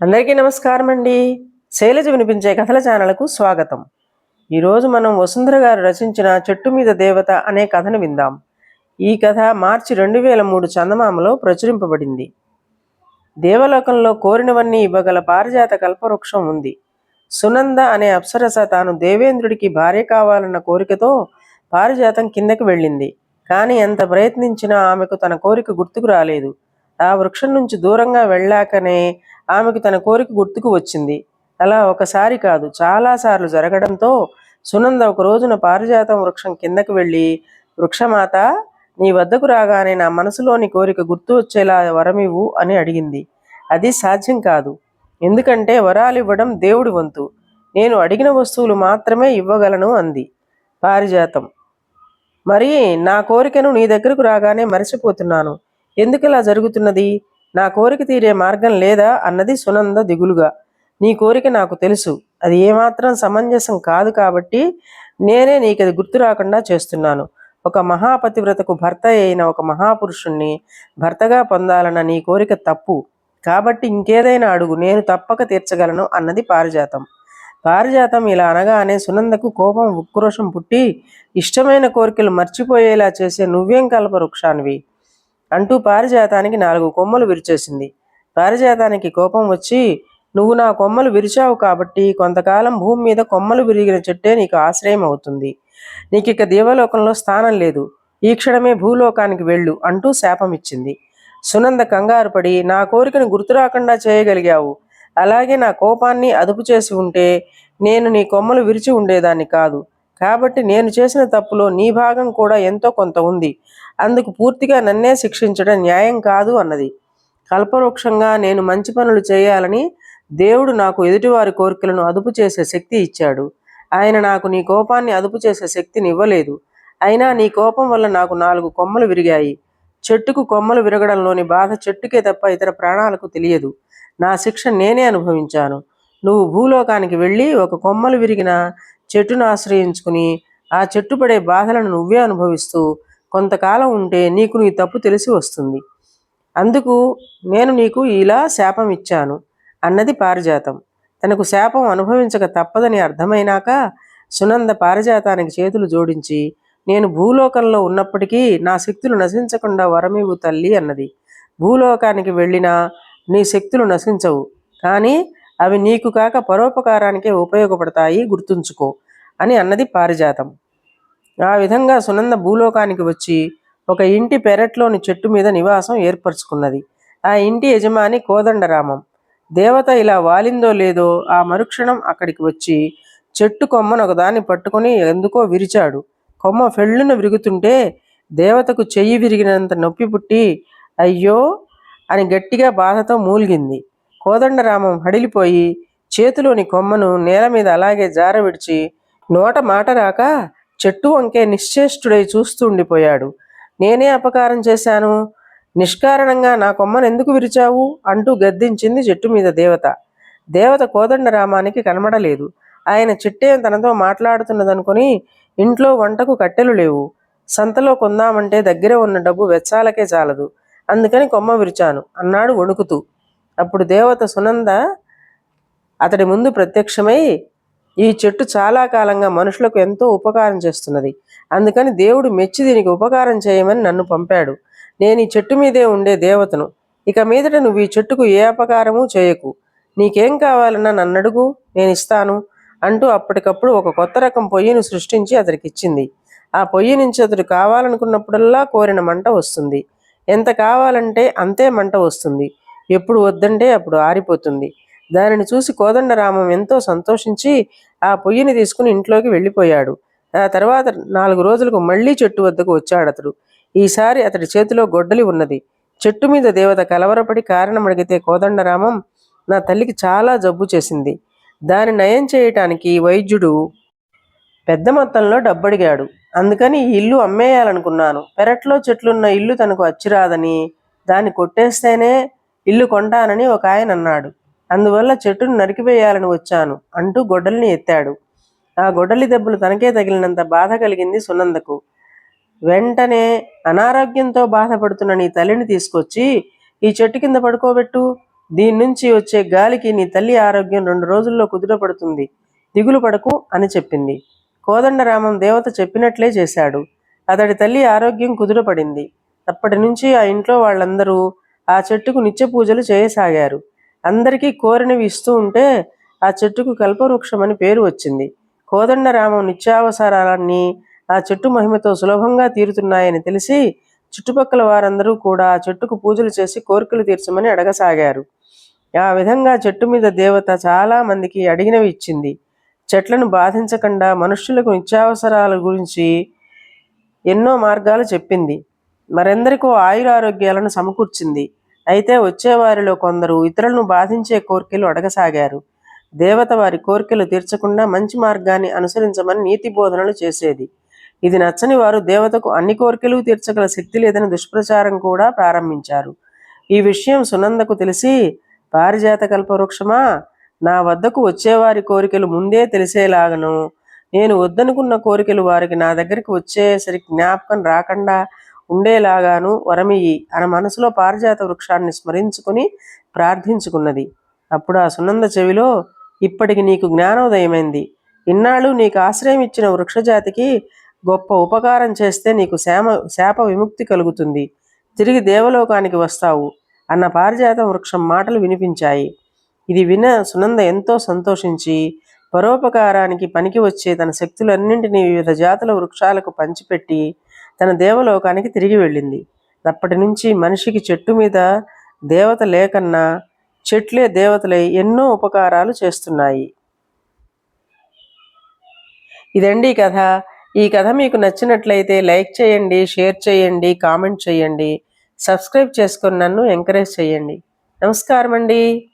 అందరికీ నమస్కారం అండి శైలజ వినిపించే కథల ఛానల్కు స్వాగతం. ఈరోజు మనం వసుంధర గారు రచించిన చెట్టు మీద దేవత అనే కథను విందాం. ఈ కథ మార్చి రెండు వేల మూడు చందమామలో ప్రచురింపబడింది. దేవలోకంలో కోరినవన్నీ ఇవ్వగల పారిజాత కల్పవృక్షం ఉంది. సునంద అనే అప్సరస తాను దేవేంద్రుడికి భార్య కావాలన్న కోరికతో పారిజాతం కిందకి వెళ్ళింది. కానీ ఎంత ప్రయత్నించినా ఆమెకు తన కోరిక గుర్తుకు రాలేదు. ఆ వృక్షం నుంచి దూరంగా వెళ్ళాకనే ఆమెకు తన కోరిక గుర్తుకు వచ్చింది. అలా ఒకసారి కాదు చాలాసార్లు జరగడంతో సునంద ఒక రోజున పారిజాతం వృక్షం కిందకు వెళ్ళి వృక్షమాత నీ వద్దకు రాగానే నా మనసులోని కోరిక గుర్తు వచ్చేలా వరమివ్వు అని అడిగింది. అది సాధ్యం కాదు. ఎందుకంటే వరాలు ఇవ్వడం దేవుడి వంతు. నేను అడిగిన వస్తువులు మాత్రమే ఇవ్వగలను అంది. పారిజాతం. మరి నా కోరికను నీ దగ్గరకు రాగానే మరచిపోతున్నాను. ఎందుకు ఇలా జరుగుతున్నది? నా కోరిక తీరే మార్గం లేదా అన్నది సునంద దిగులుగా. నీ కోరిక నాకు తెలుసు. అది ఏమాత్రం సమంజసం కాదు కాబట్టి నేనే నీకు అది గుర్తు రాకుండా చేస్తున్నాను. ఒక మహాపతివ్రతకు భర్త అయిన ఒక మహాపురుషుణ్ణి భర్తగా పొందాలన్న నీ కోరిక తప్పు. కాబట్టి ఇంకేదైనా అడుగు నేను తప్పక తీర్చగలను అన్నది పారిజాతం. పారిజాతం ఇలా అనగానే సునందకు కోపం ఉక్రోషం పుట్టి ఇష్టమైన కోరికలు మర్చిపోయేలా చేసే నువ్వేం కల్ప వృక్షానివి అంటూ పారిజాతానికి నాలుగు కొమ్మలు విరిచేసింది. పారిజాతానికి కోపం వచ్చి నువ్వు నా కొమ్మలు విరిచావు కాబట్టి కొంతకాలం భూమి మీద కొమ్మలు విరిగిన చెట్టే నీకు ఆశ్రయం అవుతుంది. నీకు ఇక దేవలోకంలో స్థానం లేదు. ఈ క్షణమే భూలోకానికి వెళ్ళు అంటూ శాపం ఇచ్చింది. సునంద కంగారు పడి నా కోరికను గుర్తు రాకుండా చేయగలిగావు. అలాగే నా కోపాన్ని అదుపు చేసి ఉంటే నేను నీ కొమ్మలు విరిచి ఉండేదాన్ని కాదు. కాబట్టి నేను చేసిన తప్పులో నీ భాగం కూడా ఎంతో కొంత ఉంది. అందుకు పూర్తిగా నన్నే శిక్షించడం న్యాయం కాదు అన్నది. కల్పవృక్షంగా నేను మంచి పనులు చేయాలని దేవుడు నాకు ఎదుటివారి కోరికలను అదుపు చేసే శక్తి ఇచ్చాడు. ఆయన నాకు నీ కోపాన్ని అదుపు చేసే శక్తిని ఇవ్వలేదు. అయినా నీ కోపం వల్ల నాకు నాలుగు కొమ్మలు విరిగాయి. చెట్టుకు కొమ్మలు విరగడంలోని బాధ చెట్టుకే తప్ప ఇతర ప్రాణాలకు తెలియదు. నా శిక్ష నేనే అనుభవించాను. నువ్వు భూలోకానికి వెళ్ళి ఒక కొమ్మలు విరిగిన చెట్టును ఆశ్రయించుకుని ఆ చెట్టు పడే బాధలను నువ్వే అనుభవిస్తూ కొంతకాలం ఉంటే నీకు నీ తప్పు తెలిసి వస్తుంది. అందుకు నేను నీకు ఇలా శాపం ఇచ్చాను అన్నది పారిజాతం. తనకు శాపం అనుభవించక తప్పదని అర్థమైనాక సునంద పారిజాతానికి చేతులు జోడించి నేను భూలోకంలో ఉన్నప్పటికీ నా శక్తులు నశించకుండా వరమివు తల్లి అన్నది. భూలోకానికి వెళ్ళినా నీ శక్తులు నశించవు కానీ అవి నీకు కాక పరోపకారానికే ఉపయోగపడతాయి గుర్తుంచుకో అని అన్నది పారిజాతం. ఆ విధంగా సునంద భూలోకానికి వచ్చి ఒక ఇంటి పెరట్లోని చెట్టు మీద నివాసం ఏర్పరచుకున్నది. ఆ ఇంటి యజమాని కోదండరామం. దేవత ఇలా వాలిందో లేదో ఆ మరుక్షణం అక్కడికి వచ్చి చెట్టు కొమ్మను ఒకదాన్ని పట్టుకొని ఎందుకో విరిచాడు. కొమ్మ ఫెళ్ళును విరుగుతుంటే దేవతకు చెయ్యి విరిగినంత నొప్పి పుట్టి అయ్యో అని గట్టిగా బాధతో మూలిగింది. కోదండరామం హడిలిపోయి చేతిలోని కొమ్మను నేల మీద అలాగే జార విడిచి నోట మాట రాక చెట్టు వంకే నిశ్చేష్టుడై చూస్తూ ఉండిపోయాడు. నేనే అపకారం చేశాను. నిష్కారణంగా నా కొమ్మను ఎందుకు విరిచావు? అంటూ గద్దించింది చెట్టు మీద దేవత. దేవత కోదండరామానికి కనబడలేదు. ఆయన చిట్టే తనతో మాట్లాడుతున్నదనుకుని ఇంట్లో వంటకు కట్టెలు లేవు. సంతలో కొందామంటే దగ్గర ఉన్న డబ్బు వెచ్చాలకే చాలదు. అందుకని కొమ్మ విరిచాను. అన్నాడు వణుకుతూ. అప్పుడు దేవత సునంద అతడి ముందు ప్రత్యక్షమై ఈ చెట్టు చాలా కాలంగా మనుషులకు ఎంతో ఉపకారం చేస్తున్నది. అందుకని దేవుడు మెచ్చి దీనికి ఉపకారం చేయమని నన్ను పంపాడు. నేను ఈ చెట్టు మీదే ఉండే దేవతను. ఇక మీదట నువ్వు ఈ చెట్టుకు ఏ అపకారము చేయకు. నీకేం కావాలన్నా నన్ను అడుగు నేను ఇస్తాను అంటూ అప్పటికప్పుడు ఒక కొత్త రకం పొయ్యిని సృష్టించి అతనికి ఇచ్చింది ఆ పొయ్యి నుంచి అతడు కావాలనుకున్నప్పుడల్లా కోరిన మంట వస్తుంది. ఎంత కావాలంటే అంతే మంట వస్తుంది. ఎప్పుడు వద్దంటే అప్పుడు ఆరిపోతుంది. దానిని చూసి కోదండరామం ఎంతో సంతోషించి ఆ పొయ్యిని తీసుకుని ఇంట్లోకి వెళ్ళిపోయాడు. ఆ తర్వాత నాలుగు రోజులకు మళ్ళీ చెట్టు వద్దకు వచ్చాడు అతడు. ఈసారి అతడి చేతిలో గొడ్డలి ఉన్నది. చెట్టు మీద దేవత కలవరపడి కారణం అడిగితే కోదండరామం నా తల్లికి చాలా జబ్బు చేసింది. దాని నయం చేయటానికి వైద్యుడు పెద్ద మొత్తంలో డబ్బడిగాడు. అందుకని ఈ ఇల్లు అమ్మేయాలనుకున్నాను. పెరట్లో చెట్లున్న ఇల్లు తనకు అచ్చిరాదని దాన్ని కొట్టేస్తేనే ఇల్లు కొంటానని ఒక ఆయన అన్నాడు. అందువల్ల చెట్టును నరికివేయాలని వచ్చాను అంటూ గొడ్డలిని ఎత్తాడు. ఆ గొడ్డలి దెబ్బలు తనకే తగిలినంత బాధ కలిగింది సునందకు. వెంటనే అనారోగ్యంతో బాధపడుతున్న నీ తల్లిని తీసుకొచ్చి ఈ చెట్టు కింద పడుకోబెట్టు. దీని నుంచి వచ్చే గాలికి నీ తల్లి ఆరోగ్యం రెండు రోజుల్లో కుదురపడుతుంది దిగులు పడకు అని చెప్పింది. కోదండరామం దేవత చెప్పినట్లే చేశాడు. అతడి తల్లి ఆరోగ్యం కుదురపడింది అప్పటి నుంచి ఆ ఇంట్లో వాళ్ళందరూ ఆ చెట్టుకు నిత్య పూజలు చేయసాగారు. అందరికీ కోరినవి ఇస్తూ ఉంటే ఆ చెట్టుకు కల్పవృక్షం అని పేరు వచ్చింది. కోదండరామం నిత్యావసరాలన్నీ ఆ చెట్టు మహిమతో సులభంగా తీరుతున్నాయని తెలిసి చుట్టుపక్కల వారందరూ కూడా ఆ చెట్టుకు పూజలు చేసి కోరికలు తీర్చమని అడగసాగారు. ఆ విధంగా చెట్టు మీద దేవత చాలా మందికి అడిగినవి ఇచ్చింది. చెట్లను బాధించకుండా మనుష్యులకు నిత్యావసరాల గురించి ఎన్నో మార్గాలు చెప్పింది. మరెందరికో ఆయురారోగ్యాలను సమకూర్చింది. అయితే వచ్చేవారిలో కొందరు ఇతరులను బాధించే కోరికలు అడగసాగారు. దేవత వారి కోరికలు తీర్చకుండా మంచి మార్గాన్ని అనుసరించమని నీతి బోధనలు చేసేది. ఇది నచ్చని వారు దేవతకు అన్ని కోరికలు తీర్చగల శక్తి లేదని దుష్ప్రచారం కూడా ప్రారంభించారు. ఈ విషయం సునందకు తెలిసి పారిజాత కల్పవృక్షమా నా వద్దకు వచ్చేవారి కోరికలు ముందే తెలిసేలాగను. నేను వద్దనుకున్న కోరికలు వారికి నా దగ్గరికి వచ్చేసరికి జ్ఞాపకం రాకుండా ఉండేలాగాను వరమియ్యి అన మనసులో పారిజాత వృక్షాన్ని స్మరించుకుని ప్రార్థించుకున్నది. అప్పుడు ఆ సునంద చెవిలో ఇప్పటికి నీకు జ్ఞానోదయమైంది. ఇన్నాళ్ళు నీకు ఆశ్రయం ఇచ్చిన వృక్షజాతికి గొప్ప ఉపకారం చేస్తే నీకు శామ శాప విముక్తి కలుగుతుంది. తిరిగి దేవలోకానికి వస్తావు అన్న పారిజాత వృక్షం మాటలు వినిపించాయి. ఇది విన సునంద ఎంతో సంతోషించి పరోపకారానికి పనికి వచ్చే తన శక్తులన్నింటినీ వివిధ జాతుల వృక్షాలకు పంచిపెట్టి తన దేవలోకానికి తిరిగి వెళ్ళింది. అప్పటి నుంచి మనిషికి చెట్టు మీద దేవత లేకన్నా చెట్లే దేవతలై ఎన్నో ఉపకారాలు చేస్తున్నాయి. ఇదండి కథ. ఈ కథ మీకు నచ్చినట్లయితే లైక్ చేయండి షేర్ చేయండి కామెంట్ చేయండి. సబ్స్క్రైబ్ చేసుకొని నన్ను ఎంకరేజ్ చేయండి. నమస్కారం అండి